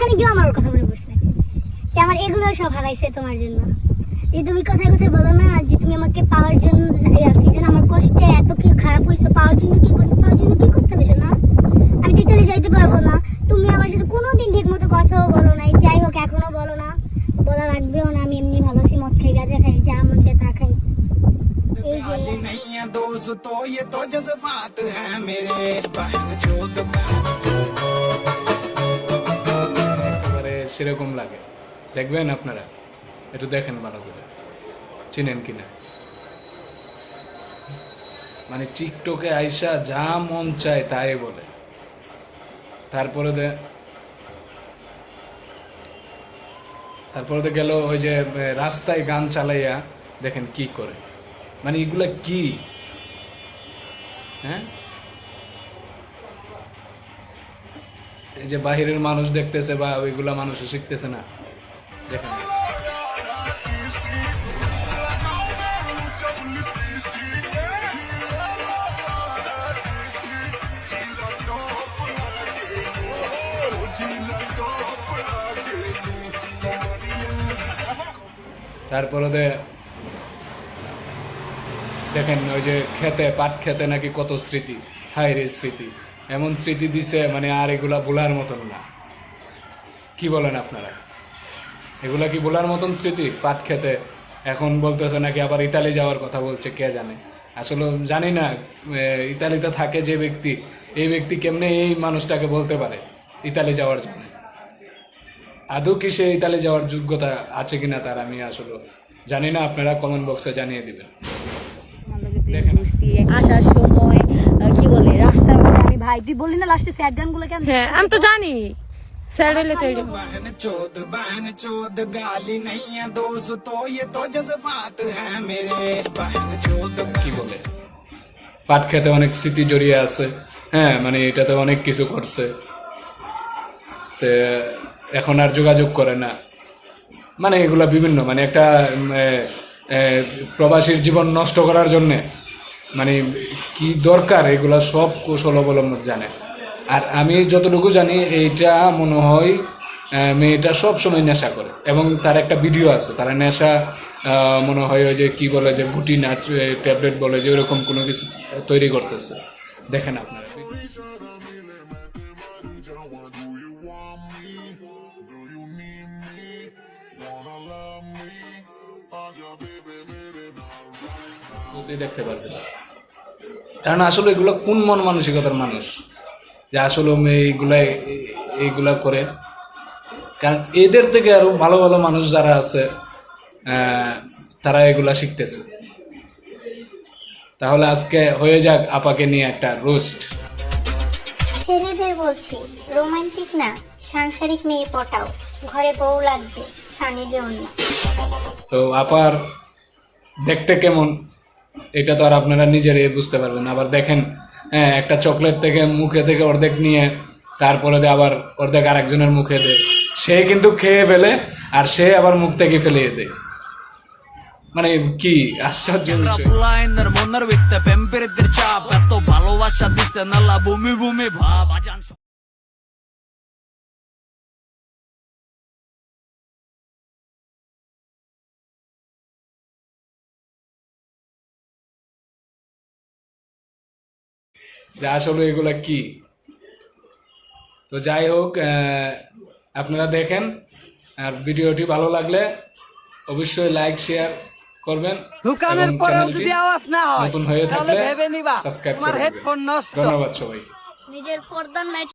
ওখানে গিয়ে আমার ওর কথা মনে পড়ছে যে আমার এগুলো সব হারাইছে তোমার জন্য যে তুমি কথায় কথায় বলো না যে তুমি আমাকে পাওয়ার জন্য ইয়া, কি যেন আমার কষ্টে এত কি খারাপ হয়েছে পাওয়ার জন্য কি করছো পাওয়ার জন্য কি করতে হবে না আমি যেতে যাইতে পারবো না তুমি আমার সাথে কোনোদিন ঠিক মতো কথাও বলো না যাই হোক এখনো বলো না বলা লাগবেও না আমি এমনি ভালো আছি মদ খাই গাঁজা খাই যা মন চায় তা খাই এই যে गाली नहीं है दोस्तों ये तो जज्बात है मेरे बहन चोद मैं একেবারে সেরকম লাগে। দেখবেন আপনারা? একটু দেখেন ভালো করে। চিনেন কিনা মানে টিকটকে আইসা যা মন চায় তাই বলে। তারপরে দে তারপরে গেল ওই যে রাস্তায় গান চালাইয়া দেখেন কি করে। মানে এগুলা কি? হ্যাঁ? এই যে বাহিরের মানুষ দেখতেছে বা ওইগুলা মানুষ শিখতেছে না। দেখেন। তারপরে দেখেন ওই যে খেতে, পাট খেতে নাকি কত স্মৃতি। হায় রে স্মৃতি। এমন স্মৃতি দিছে মানে আর এগুলা ভোলার মতন না। কি বলেন আপনারা? এগুলা কি ভোলার মতন স্মৃতি? পাট খেতে। এখন বলতেছে নাকি আবার ইতালি যাওয়ার কথা বলছে কে জানে? আসলে জানি না ইতালিতে থাকে যে ব্যক্তি এই ব্যক্তি কেমনে এই মানুষটাকে বলতে পারে ইতালি যাওয়ার জন্য? আদৌ কি সে ইতালি যাওয়ার যোগ্যতা আছে কিনা তার আমি আসলে জানি না আপনারা কমেন্ট বক্সে জানিয়ে দিবেন। আসার সময় কি বলে রাস্তার মধ্যে আমি ভাই তুই বললি না লাস্টে স্যাড গানগুলো কেন হ্যাঁ আমি তো জানি স্যার হলে তো এরকম। बहन चोद बहन चोद गाली नहीं है दोस्तों ये तो जज्बात है मेरे बहन चोद কি বলে পাট খেতে অনেক স্মৃতি জড়িয়ে আছে হ্যাঁ মানে এটাতে অনেক কিছু করছে তে এখন আর যোগাযোগ করে না মানে এগুলা বিভিন্ন মানে একটা উম, এ, এ, প্রবাসীর জীবন নষ্ট করার জন্যে মানে কি দরকার, এগুলো সব কৌশল অবলম্বন জানে। আর আমি যতটুকু জানি, এইটা মনে হয় মেয়েটা সব সময় নেশা করে। এবং তার একটা ভিডিও আছে, তারা নেশা মনে হয় ওই যে কি বলে যে গুটি নাচ ট্যাবলেট বলে যে ওরকম কোনো কিছু তৈরি করতেছে। দেখেন আপনারা। তুই দেখতে পারবে কারণ আসলে এগুলো কোন মন মানসিকতার মানুষ? যে আসলে এইগুলা এইগুলা করে। কারণ এদের থেকে আরও ভালো ভালো মানুষ যারা আছে তারা এগুলা শিখতেছে। তাহলে আজকে হয়ে যাক আপাকে নিয়ে একটা রোস্ট ছেলেদের বলছি রোমান্টিক না সাংসারিক মেয়ে পটাও। ঘরে বউ লাগবে সানি দেওন না। তো আপার দেখতে কেমন? এটা তো আর আপনারা নিজেরাই বুঝতে পারবেন। আবার দেখেন হ্যাঁ একটা চকলেট থেকে মুখে থেকে অর্ধেক নিয়ে তারপরে দিয়ে আবার অর্ধেক আরেকজনের মুখে দেয়। সে কিন্তু খেয়ে ফেলে আর সে আবার মুখ থেকে ফেলিয়ে দেয়। মানে কি আশ্চর্য বিষয়। যে আসলে এগুলা কি? তো যাই হোক আহ, আপনারা দেখেন আর ভিডিওটি ভালো লাগলে অবশ্যই লাইক শেয়ার করবেন দোকানের পরেও যদি আওয়াজ না হয় নতুন হয়ে তাহলে থাকলে ভেবে নিবা সাবস্ক্রাইব তোমার করে হেডফোন নষ্ট। ধন্যবাদ সবাই নিজের পর্দার নাই